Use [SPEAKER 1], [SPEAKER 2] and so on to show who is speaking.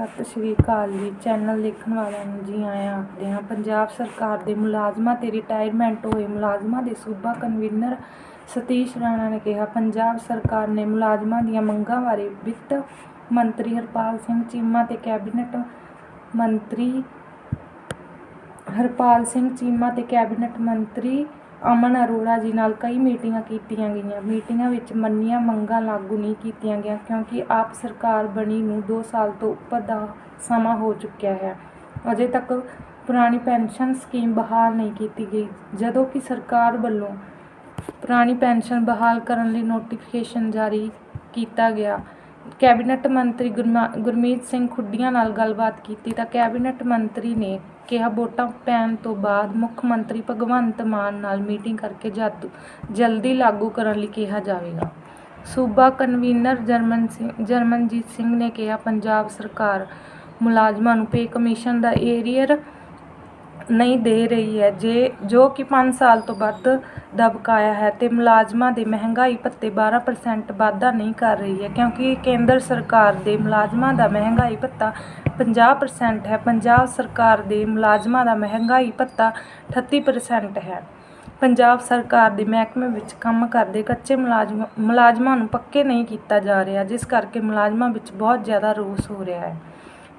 [SPEAKER 1] ਸਤਿ ਸ਼੍ਰੀ ਅਕਾਲ ਜੀ। ਚੈਨਲ ਦੇਖਣ ਵਾਲਿਆਂ ਨੂੰ ਜੀ ਆਇਆਂ ਆਖਦੇ ਹਾਂ, ਪੰਜਾਬ ਸਰਕਾਰ ਦੇ ਮੁਲਾਜ਼ਮਾਂ ਤੇ ਰਿਟਾਇਰਮੈਂਟ ਹੋਏ ਮੁਲਾਜ਼ਮਾਂ ਦੇ ਸੂਬਾ ਕਨਵੀਨਰ ਸਤੀਸ਼ ਰਾਣਾ ਨੇ ਕਿਹਾ, ਪੰਜਾਬ ਸਰਕਾਰ ਨੇ ਮੁਲਾਜ਼ਮਾਂ ਦੀਆਂ ਮੰਗਾਂ ਬਾਰੇ ਵਿੱਤ ਮੰਤਰੀ ਹਰਪਾਲ ਸਿੰਘ ਚੀਮਾ ਤੇ ਕੈਬਨਿਟ ਮੰਤਰੀ ਹਰਪਾਲ ਸਿੰਘ ਚੀਮਾ ਤੇ ਕੈਬਨਿਟ ਮੰਤਰੀ ਅਮਨ ਅਰੋੜਾ ਜੀ ਨਾਲ ਕਈ ਮੀਟਿੰਗਾਂ ਕੀਤੀਆਂ ਗਈਆਂ। ਮੀਟਿੰਗਾਂ ਵਿੱਚ ਮੰਨੀਆਂ ਮੰਗਾਂ ਲਾਗੂ ਨਹੀਂ ਕੀਤੀਆਂ ਗਈਆਂ ਕਿਉਂਕਿ ਆਪ ਸਰਕਾਰ ਬਣੀ ਨੂੰ 2 ਸਾਲ ਤੋਂ ਉੱਪਰ ਦਾ ਸਮਾਂ ਹੋ ਚੁੱਕਿਆ ਹੈ। ਅਜੇ ਤੱਕ ਪੁਰਾਣੀ ਪੈਨਸ਼ਨ ਸਕੀਮ ਬਹਾਲ ਨਹੀਂ ਕੀਤੀ ਗਈ। ਜਦੋਂ ਕਿ ਸਰਕਾਰ ਵੱਲੋਂ ਪੁਰਾਣੀ ਪੈਨਸ਼ਨ ਬਹਾਲ ਕਰਨ ਲਈ ਨੋਟੀਫਿਕੇਸ਼ਨ ਜਾਰੀ ਕੀਤਾ ਗਿਆ। ਕੈਬਨਿਟ ਮੰਤਰੀ ਗੁਰਮੀਤ ਸਿੰਘ ਖੁੱਡੀਆਂ ਨਾਲ ਗੱਲਬਾਤ ਕੀਤੀ ਤਾਂ ਕੈਬਨਿਟ ਮੰਤਰੀ ਨੇ ਕਿਹਾ, ਵੋਟਾਂ ਪੈਣ ਤੋਂ ਬਾਅਦ ਮੁੱਖ ਮੰਤਰੀ ਭਗਵੰਤ ਮਾਨ ਨਾਲ ਮੀਟਿੰਗ ਕਰਕੇ ਜਦ, ਜਲਦੀ ਲਾਗੂ ਕਰਨ ਲਈ ਕਿਹਾ ਜਾਵੇਗਾ। ਸੂਬਾ ਕਨਵੀਨਰ ਜਰਮਨ ਸਿੰਘ, ਜਰਮਨਜੀਤ ਸਿੰਘ ਨੇ ਕਿਹਾ, ਪੰਜਾਬ ਸਰਕਾਰ ਮੁਲਾਜ਼ਮਾਂ ਨੂੰ ਪੇ ਕਮਿਸ਼ਨ ਦਾ ਏਰੀਅਰ ਨਹੀਂ ਦੇ ਰਹੀ ਹੈ। ਜੇ, ਜੋ ਕਿ 5 ਸਾਲ ਤੋਂ ਵੱਧ ਦਾ ਬਕਾਇਆ ਹੈ ਤੇ ਮੁਲਾਜ਼ਮਾਂ ਦੇ ਮਹਿੰਗਾਈ ਭੱਤੇ 12% ਵਾਧਾ ਨਹੀਂ ਕਰ ਰਹੀ ਹੈ ਕਿਉਂਕਿ ਕੇਂਦਰ ਸਰਕਾਰ ਦੇ ਮੁਲਾਜ਼ਮਾਂ ਦਾ ਮਹਿੰਗਾਈ ਭੱਤਾ 50% ਹੈ। ਪੰਜਾਬ ਸਰਕਾਰ ਦੇ ਮੁਲਾਜ਼ਮਾਂ ਦਾ ਮਹਿੰਗਾਈ ਭੱਤਾ 38% ਹੈ। ਪੰਜਾਬ ਸਰਕਾਰ ਦੇ ਮਹਿਕਮੇ ਵਿੱਚ ਕੰਮ ਕਰਦੇ ਕੱਚੇ ਮੁਲਾਜ਼ਮ, ਮੁਲਾਜ਼ਮਾਂ ਨੂੰ ਪੱਕੇ ਨਹੀਂ ਕੀਤਾ ਜਾ ਰਿਹਾ, ਜਿਸ ਕਰਕੇ ਮੁਲਾਜ਼ਮਾਂ ਵਿੱਚ ਬਹੁਤ ਜ਼ਿਆਦਾ ਰੋਸ ਹੋ ਰਿਹਾ ਹੈ।